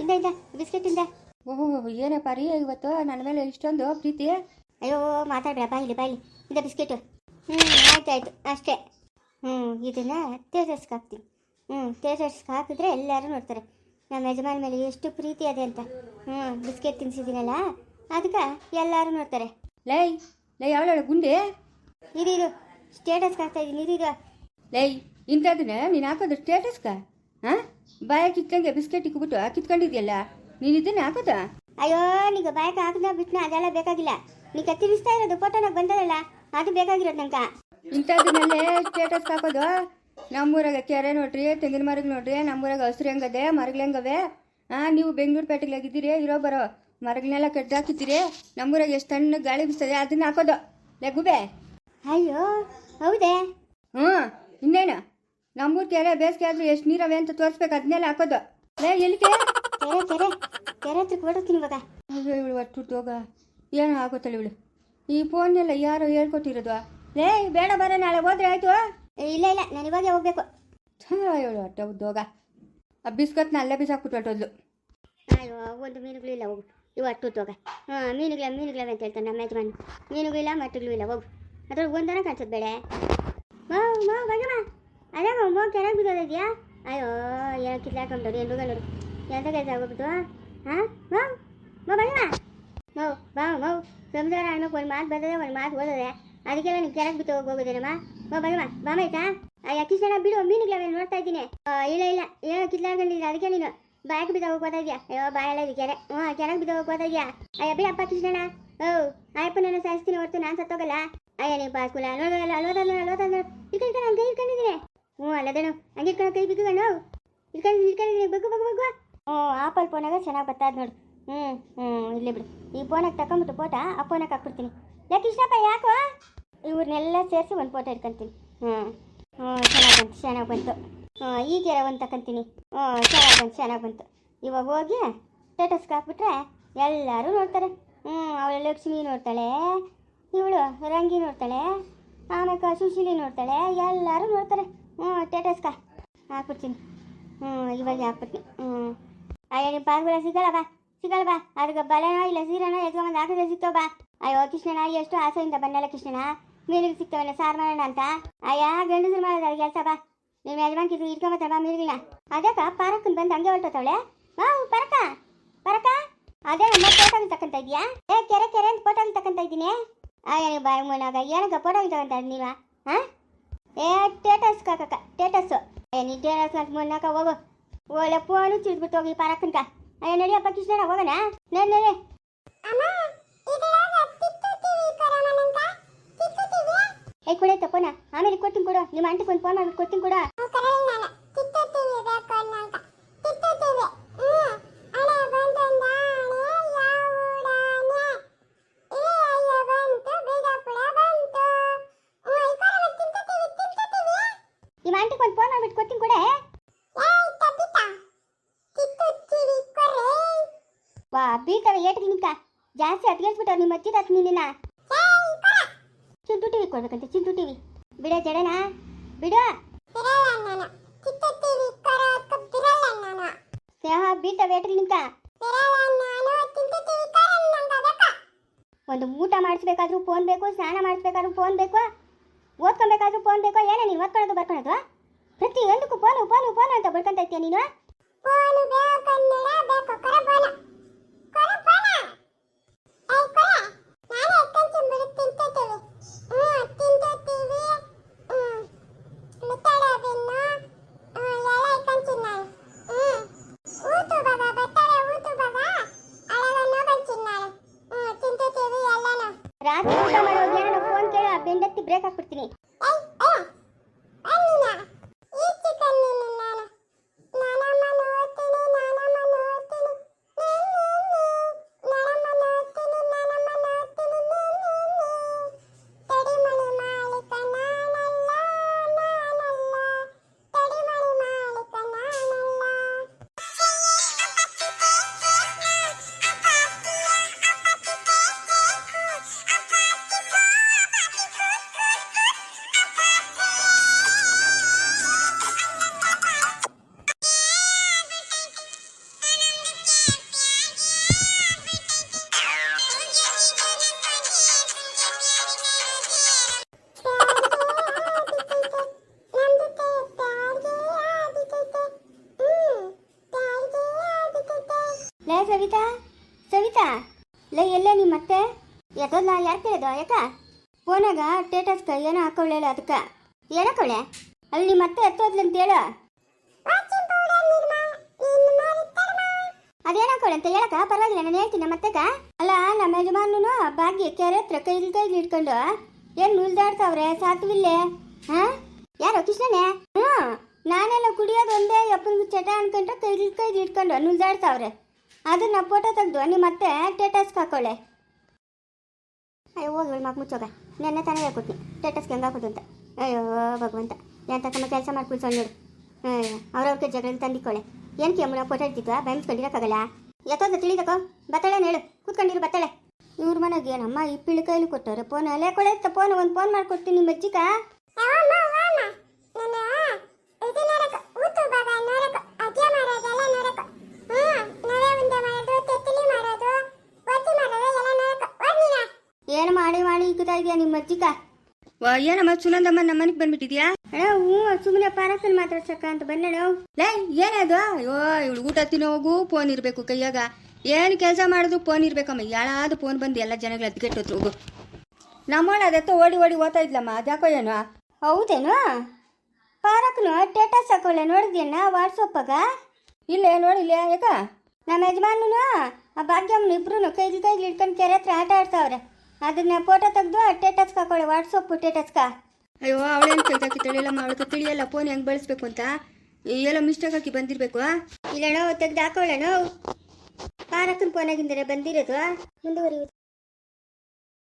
ಇಂದ ಇಂದ ಬಿಸ್ಕೆಟ್ ಇಂದ ಓಹೋ ಏನಪ್ಪ ರೀ ಇವತ್ತು? ನನ್ನ ಮೇಲೆ ಇಷ್ಟೊಂದು ಪ್ರೀತಿ? ಅಯ್ಯೋ ಮಾತಾಡ್ಬೇಡ ಇಲ್ಲಿ ಬಾಯಿಲಿ. ಇಂದ ಬಿಸ್ಕೆಟು. ಹ್ಞೂ ಆಯ್ತು ಆಯ್ತು ಅಷ್ಟೇ. ಹ್ಞೂ ಇದನ್ನ ತೇಜಸ್ಗೆ ಹಾಕ್ತೀನಿ. ಹ್ಞೂ ತೇಜಸ್ಗೆ ಹಾಕಿದ್ರೆ ಎಲ್ಲರೂ ನೋಡ್ತಾರೆ. ನಮ್ಮ ಯಜಮಾನ ಮೇಲೆ ಎಷ್ಟು ಪ್ರೀತಿ ಅದೇ ಅಂತ. ಹ್ಞೂ ಬಿಸ್ಕೆಟ್ ತಿನ್ಸಿದ್ದೀನಲ್ಲ ಅದಕ್ಕೆ ಎಲ್ಲರೂ ನೋಡ್ತಾರೆ. ಲೈ ಲೈ ಅವಳ ಗುಂಡೆ? ಇದು ಇದು ಸ್ಟೇಟಸ್ಗೆ ಹಾಕ್ತಾ ಇದ್ದೀನಿ ಇದು ಇದು ಲೈ ಇಂಥದನ್ನ ನೀನು ಹಾಕೋದು ಸ್ಟೇಟಸ್ಗ? ಹಾಂ? ಬಾಯ ಕಿತ್ಕಂಗೆ ಬಿಸ್ಕೆಟ್ ಇಕ್ಬಿಟ್ಟು ಕಿತ್ಕೊಂಡಿದ್ಯಲ್ಲ? ನೀನು ಇದನ್ನ ಹಾಕೋದ? ಅಯ್ಯೋ ನೀಗ ಬಾಯಕ ಹಾಕಿದ ಬಿಟ್ನ ಅದೆಲ್ಲ ಬೇಕಾಗಿಲ್ಲ. ನೀ ಕತ್ತಿರಿಸ್ತಾ ಇರೋದು ಫೋಟೋನ ಬಂದದಲ್ಲ ಅದು ಬೇಕಾಗಿರೋದು ನಂಗೆ. ಇಂಥದನ್ನಲ್ಲೇ ಸ್ಟೇಟಸ್ ಹಾಕೋದು. ನಮ್ಮೂರಾಗ ಕೆರೆ ನೋಡ್ರಿ ತೆಂಗಿನ ಮರಗ್ ನೋಡ್ರಿ ನಮ್ಮೂರಾಗ ಹಸಿರು ಹೆಂಗದೆ ಮರಗಳು ಹೆಂಗವೆ? ಹಾಂ ನೀವು ಬೆಂಗಳೂರು ಪೇಟೆಲಾಗಿದ್ದೀರಿ ಇರೋ ಬರೋ ಮರಗಳನ್ನೆಲ್ಲ ಕಟ್ ಹಾಕಿದ್ದೀರಿ ನಮ್ಮೂರಾಗ ಎಷ್ಟು ತಣ್ಣ ಗಾಳಿ ಬಿಸ್ತದೆ ಅದನ್ನ ಹಾಕೋದು. ಲಗುಬೆ ಅಯ್ಯೋ ಹೌದೇ? ನಮ್ಮೂರ ಕೆರೆ ಬೇಸಿಗೆ ಆದ್ರೂ ಎಷ್ಟು ನೀರವೆ ಅಂತ ತೋರಿಸ್ಬೇಕು ಅದನ್ನೆಲ್ಲ ಹಾಕೋದು. ಲೇ ಎಲ್ಲಿ ಕೆರೆ ಕೆರೆ ಕೆರೆ ಹತ್ರಕ್ಕೆ ಹೊರಡ್ತೀನಿ ಇವಾಗ. ಅಯ್ಯೋ ಇವಳು ಒಟ್ಟು ಹೋಗ. ಏನು ಹಾಕೋತಳೆ ಇವಳು. ಈ ಫೋನ್ ಫೋನ್ನೆಲ್ಲ ಯಾರು ಹೇಳ್ಕೊಟ್ಟಿರೋದು. ಲೇ ಬೇಡ ಬರ ನಾಳೆ ಹೋದ್ರೆ ಆಯ್ತು? ಇಲ್ಲ ಇಲ್ಲ ನಾನು ಇವಾಗ ಹೋಗ್ಬೇಕು. ಇವಳು ಹೊಟ್ಟೆ ಉದ್ದೋಗ ಆ ಬಿಸ್ಕತ್ನ ಅಲ್ಲೇ ಬಿಸಾಕ್ಬಿಟ್ಟು ಹೊಟ್ಟೋದ್ಲು ಅಯ್ಯೋ ಒಂದು ಮೀನುಗಳು ಇಲ್ಲ ಹೋಗು. ಇವು ಅಟ್ಟು ಹೋಗ. ಹಾಂ ಮೀನುಗಳ ಮೀನುಗಳವೆ ಅಂತ ಹೇಳ್ತಾನೆ ನಮ್ಮ ಯಜಮಾನ. ಮೀನುಗಳಿಲ್ಲ ಮಟ್ಟುಗಳು ಇಲ್ಲ ಹೋಗು. ಅದ್ರಲ್ಲಿ ಒಂದನ ಕಾಣಿಸೋದು ಬೇಡ. ಮಾ ಮಾ ಬಗಮ್ಮ ಅದೇ ಮೋ ಚೆನ್ನಾಗಿ ಬಿದ್ದೋದಿದ್ಯಾ ಅಯ್ಯೋ ಏನೋ ಕಿತ್ಲಾಕೊಂಡವ್ರು ಏನು ನೋಡು. ಎಂತ ಕೆಲಸ ಆಗೋಗ್ಬಿಟ್ಟು ಹಾಂ? ಮಾವು ಮೋ ಬಗಮ್ಮ ಬಾ ಬಾ ಮಾವು ಸಂಸಾರ ಅನ್ನೋಕೆ ಒಂದು ಮಾತು ಬರ್ತದೆ, ಒಂದು ಮಾತು ಓದದೆ. ಅದಕ್ಕೆಲ್ಲ ನೀವು ಕೆಳಗೆ ಬಿಟ್ಟು ಹೋಗೋದೇನಮ್ಮ ಮೋ. ಬಾ ಬಾಮಾಯ್ತಾ ಅಯ್ಯ ಜನ ಬಿಡು ಮೀನುಗಳವೆ ನೋಡ್ತಾ ಇದ್ದೀನಿ. ಇಲ್ಲ ಇಲ್ಲ ಏನೋ ಕಿತ್ಲಾಕೊಂಡಿದ್ದೀನಿ ಅದಕ್ಕೆ ನೀನು ಬಾಯಕ್ಕೆ ಬಿದ್ದ ಹೋಗ್ಬೋದಾ ಇದೆಯಾ? ಅಯ್ಯೋ, ಬಾಯಲ್ಲ ಇದು ಕೆರೆ ಹ್ಞೂ ಕೆರೆಗೆ ಬಿದ್ದ ಹೋಗ್ಬೋದಾ ಇದೆಯಾ? ಅಯ್ಯ ಬಿಡಪ್ಪ ಕೃಷ್ಣಣ್ಣ ಓ ಅಯ್ಯಪ್ಪನ ಸಾಯಿಸ್ತೀನಿ ಹೊರತು, ನಾನು ಸತ್ತೋಗಲ್ಲ. ಅಯ್ಯ ನೀವು ನೋಡೋದಲ್ಲ ಅಲ್ವದಲ್ಲ ಅಲ್ವದಲ್ಲ ಇಟ್ಕೊಂಡು ನಾನು ಕೈ ಇಟ್ಕೊಂಡಿದ್ದೀನಿ ಹ್ಞೂ, ಅಲ್ಲದೇನು. ಹಂಗೆ ಇಟ್ಕೊಂಡು ಕೈ ಬಿಗ್ಗಣ್ಣ ಇಟ್ಕೊಂಡು ಇಟ್ಕೊಂಡಿದ್ದೀನಿ ಬಗ್ಗು ಬಗ್ಗು ಬಗ್ಗು. ಹ್ಞೂ ಆಪಲ್ ಫೋನಾಗ ಚೆನ್ನಾಗಿ ಬರ್ತದ ನೋಡು. ಹ್ಞೂ ಹ್ಞೂ, ಇಲ್ಲೇ ಬಿಡು. ಈ ಫೋನಾಗ ತಗೊಂಬಿಟ್ಟು ಫೋಟೋ ಆ ಫೋನಾಗ ಹಾಕ್ಬಿಡ್ತೀನಿ. ಯಾಕೆ ಇಷ್ಟಪ್ಪ ಯಾಕೋ? ಇವ್ರನ್ನೆಲ್ಲ ಸೇರಿಸಿ ಒಂದು ಫೋಟೋ ಇಟ್ಕೊಂತೀನಿ. ಹ್ಞೂ. ಹ್ಞೂ ಚೆನ್ನಾಗಿ ಬಂತು ಚೆನ್ನಾಗಿ ಬಂತು. ಹ್ಞೂ ಈ ಕೆರೆ ಒಂದು ತಗೊಂತೀನಿ ಹ್ಞೂ ಚೆನ್ನಾಗಿ ಬಂತು ಚೆನ್ನಾಗಿ ಬಂತು. ಇವಾಗ ಹೋಗಿ ಸ್ಟೇಟಸ್ಗೆ ಹಾಕ್ಬಿಟ್ರೆ ಎಲ್ಲರೂ ನೋಡ್ತಾರೆ. ಹ್ಞೂ, ಅವಳು ಲಕ್ಷ್ಮಿ ನೋಡ್ತಾಳೆ, ಇವಳು ರಂಗಿ ನೋಡ್ತಾಳೆ, ಆಮೇಲೆ ಸುಶೀಲಿ ನೋಡ್ತಾಳೆ, ಎಲ್ಲರೂ ನೋಡ್ತಾರೆ. ಹ್ಞೂ ಸ್ಟೇಟಸ್ಕ ಹಾಕ್ಬಿಡ್ತೀನಿ. ಹ್ಞೂ, ಇವಾಗ ಹಾಕ್ಬಿಡ್ತೀನಿ. ಹ್ಞೂ. ಅಯ್ಯೋ ನಿಮ್ಮ ಪಾಸ್ಗಳ ಸಿಗಲ್ಲ ಬಾ. ಸಿಗಲ್ಲ, ಬಾ. ಅದಕ್ಕೆ ಬಲೆನೋ ಇಲ್ಲ ಸೀರೆನೋ ಎತ್ಕೊಂಬಂದು ಹಾಕಿದ್ರೆ ಸಿಗ್ತಾವ ಬಾ. ಅಯ್ಯೋ, ಕೃಷ್ಣನ, ಎಷ್ಟು ಆಸೆಯಿಂದ ಬಂದಲ್ಲ ಕೃಷ್ಣನ. ಮೀನಿಗೆ ಸಿಗ್ತಾವಲ್ಲ ಸಾರು ಮಾಡೋಣ ಅಂತ. ಅಯ್ಯ, ಗಂಡಸರು ಮಾಡೋದು ಕೆಲಸ, ಬಾ. ನಿಮ್ಮ ಯಜಮಾನ್ ಕಿದ್ರು ಇಟ್ಕೊಂಬತ್ತಾಳ ಬಾ ಮೀನುಗಳನ್ನ ಅದಕ್ಕ ಪಾರಕ್ಕನ್ ಬಂದು ಹಂಗೆ ಹೊರಟೋತಾವಳೆ ಬಾ, ಪರಕ. ಪರಕ. ಅದೇ ನಮ್ಮ ಫೋಟೋಗಳು ತಕ್ಕಂತ ಇದೆಯಾ ಏ, ಕೆರೆ ಕೆರೆ ಅಂತ ಫೋಟೋಗಳು ತಕ್ಕಂತ ಇದ್ದೀನಿ. ಅಯ್ಯ ಬಾಯಿ ಮೂನಾಗ ಏನಕ್ಕೆ ಫೋಟೋಗಳು ತಗೊಂತ ನೀವ ಹಾ? ಏ ಟೇಟಸ್ ಕಾಕಕ್ಕ ಟೇಟಸ್ ಏ ನೀ ಟೇಟಸ್ ಅಂತ ಮುನ್ನಾಕ ಹೋಗು. ಒಳ್ಳೆ ಫೋನು ಚಿಡ್ಬಿಟ್ಟು ಹೋಗಿ ಪಾರಕ್ಕನ್ಕ ಅಯ್ಯ ನಡಿಯಪ್ಪ ಕೃಷ್ಣನ ಹೋಗೋಣ? ನಡಿ ನಡಿ. ಏ ಕೊಡೆ ತಪ್ಪೋನ ಆಮೇಲೆ ಕೊಡ್ತೀನಿ ಕೊಡು. ನಿಮ್ಮ ಆಂಟಿಗೆ ಒಂದು ಫೋನ್ ಮಾಡಿ ಕೊಡ್ತೀನಿ ಕೊಡು. ಬೀಳ್ತವೆ ಏಟಿಗೆ ನಿಂಕ ಜಾಸ್ತಿ ಹತ್ಗೆಲ್ಸ್ಬಿಟ್ಟವ್ರು ನಿಮ್ಮ ಹಚ್ಚಿದ ತತ್ ನಿನ್ನ ಚಿಂಟು ಟಿವಿ ಕೊಡ್ಬೇಕಂತೆ, ಚಿಂಟು ಟಿವಿ. ಬಿಡ ಜಡನ, ಬಿಡು. ಸ್ನೇಹ ಬೀಟ ಏಟಿಗೆ ನಿಂತ. ಒಂದು ಊಟ ಮಾಡಿಸ್ಬೇಕಾದ್ರೂ ಫೋನ್ ಬೇಕು, ಸ್ನಾನ ಮಾಡಿಸ್ಬೇಕಾದ್ರೂ ಫೋನ್ ಬೇಕು. ಓದ್ಕೊಬೇಕಾದ್ರೂ ಫೋನ್ ಬೇಕು, ಏನೇ ನೀನು ಓದ್ಕೊಳ್ಳೋದು ಬರ್ಕೊಳ್ಳೋದು? ಪ್ರತಿಯೊಂದಕ್ಕೂ ಫೋನು ಫೋನು ಫೋನು ಅಂತ ಬರ್ಕೊಂತ ಇರ್ತೀಯ ನೀನು? ಸವಿತಾ? ಸವಿತಾ? ಲೈ, ಎಲ್ಲ ನಿಮ್ಮ ಮತ್ತೆ? ಯಾಕಲ್ಲ ಯಾರು ಕೇಳಿದ ಯಾಕ ಫೋನಾಗ ಟೇಟಸ್ಕ ಏನೋ ಹಾಕೊಳ್ಳೇಳ ಅದಕ್ಕೆ ಏನಕ್ಕವಳೆ ಅಲ್ಲಿ ನಿಮ್ಮ ಮತ್ತೆ ಎತ್ತೋದ್ಲಂತ ಹೇಳು. ಅದೇನಕ್ಕವಳೆ ಅಂತ ಹೇಳಕ ಪರವಾಗಿಲ್ಲ, ನಾನು ಹೇಳ್ತೀನಿ ನಮ್ಮ ಅತ್ತೆಗ ಅಲ್ಲ, ನಮ್ಮ ಯಜಮಾನನು ಭಾಗ್ಯ ಕೆರೆ ಹತ್ರ ಕೈಲಿ ಕೈಲಿ ಇಟ್ಕೊಂಡು ಏನ್ ನುಲ್ದಾಡ್ತಾವ್ರೆ ಸಾತ್ವಿಲ್ಲೆ? ಹಾ? ಯಾರು, ಕೃಷ್ಣನೇ? ಹ್ಞೂ ನಾನೆಲ್ಲ ಕುಡಿಯೋದು ಒಂದೇ ಅಪ್ಪನಿಗೆ ಚಟ ಅನ್ಕೊಂಡ್ರೆ ಕೈಲಿ ಕೈಲಿ ಇಟ್ಕೊಂಡು ನುಲ್ದಾಡ್ತಾವ್ರೆ ಅದನ್ನ ಫೋಟೋ ತೆಗೆದು ನಿಮ್ಮ ಮತ್ತೆ ಟೇಟಸ್ಗೆ ಹಾಕೊಳ್ಳೆ ಅಯ್ಯೋ ಹೋಗಿ ಮಗ ಮುಚ್ಚೋಗ. ನೆನ್ನೆ ತಾನೇ ಹೇಳ್ಕೊಟ್ನಿ ಟೇಟಸ್ಗೆ ಹೆಂಗೆ ಹಾಕೋದು ಅಂತ. ಅಯ್ಯೋ, ಭಗವಂತ. ಎಂತ ತಮ್ಮ ಕೆಲಸ ಮಾಡ್ಕೊಂಡು ನೋಡು. ಅವ್ರವ್ರಿಗೆ ಜಗಳ ತಂದಿಕೊಳ್ಳೆ ಏನು ಅಮ್ಮನ ಫೋಟೋ ಇಡ್ತಿದ್ವಾ? ಬೆಂಚ್ಕೊಂಡಿರೋಕ್ಕಾಗಲ್ಲ ಯಾಕೋದು ತಿಳಿದಕ್ಕೋ ಬತ್ತಾಳೆ ಹೇಳು. ಕೂತ್ಕೊಂಡಿರು ಬತ್ತಾಳೆ. ಇವ್ರ ಮನೆಗೆ ಏನಮ್ಮ ಈ ಪಿಳಿ ಕೈಲಿ ಕೊಟ್ಟವ್ರೆ? ಫೋನ್ ಅಲ್ಲೇ ಕೊಡೆ ಫೋನ್ ಒಂದು ಫೋನ್ ಮಾಡ್ಕೊಡ್ತೀನಿ ನಿಮ್ಮ ಅಜ್ಜಿಗ ಇದೆಯಾ ನಿಮ್ಮ ಅಜ್ಜಿಗ ವಾ ಏನಮ್ಮ ಸುನಂದಮ್ಮ ನಮ್ಮ ಮನೆಗೆ ಬಂದ್ಬಿಟ್ಟಿದ್ಯಾ? ಹ್ಞೂ ಸುಮ್ಮನೆ ಪಾರಸನ್ ಮಾತಾಡ್ಸಕ್ಕ ಅಂತ ಬಂದಳು ಲೇ ಏನದು ಅಯ್ಯೋ ಇವಳು ಊಟ ತಿನ್ನೋಗು ಫೋನ್ ಇರಬೇಕು ಕೈಯಾಗ. ಏನು ಕೆಲಸ ಮಾಡಿದ್ರು ಫೋನ್ ಇರ್ಬೇಕಮ್ಮ ಯಾಳಾದ ಫೋನ್ ಬಂದು ಎಲ್ಲ ಜನಗಳ ಅದ್ಗೆಟ್ಟೋದ್ರು ಹೋಗು. ನಮ್ಮೋಳ ಅದತ್ತ ಓಡಿ ಓಡಿ ಓದ್ತಾ ಇದ್ಲಮ್ಮ ಅದ್ಯಾಕೋ ಏನೋ? ಹೌದೇನು? ಪಾರಕ್ನು ಟೇಟಾ ಹಾಕೊಳ್ಳೆ ನೋಡಿದ್ಯಣ್ಣ ಇಲ್ಲ ಇಲ್ಲೇ ನೋಡಿಲ್ಲ ಯಾಕ? ನಮ್ಮ ಯಜಮಾನನು ಆ ಭಾಗ್ಯಮ್ಮನ ಇಬ್ರು ಕೈಲಿ ಕೈಲಿ ಇಟ್ಕೊಂಡು ಕೆರೆ ಹತ್ರ ಆಟ ಆಡ್ತಾವ್ರೆ. ಅದನ್ನ ಫೋಟೋ ತೆಗೆದು ಟೇಟಸ್ಕ ಹಾಕೊಳ್ಳಿ. ವಾಟ್ಸಪ್ ಟೇಟಸ್ಕ ಅಯ್ಯೋ ಅವಳೇನು ಕೈದಾಕಿ ತಿಳಿಯಲ್ಲಮ್ಮ ಅವಳಿಗೆ ತಿಳಿಯಲ್ಲ ಫೋನ್ ಹೆಂಗೆ ಬಳಸ್ಬೇಕು ಅಂತ. ಎಲ್ಲ ಮಿಸ್ಟೇಕ್ ಹಾಕಿ ಬಂದಿರಬೇಕು ಇಲ್ಲಣ್ಣ ತೆಗ್ದು ಹಾಕೊಳ್ಳೋಣ. ಪಾರಕ್ಕನ ಫೋನಾಗಿಂದರೆ ಬಂದಿರೋದು ಮುಂದುವರಿಯುವುದು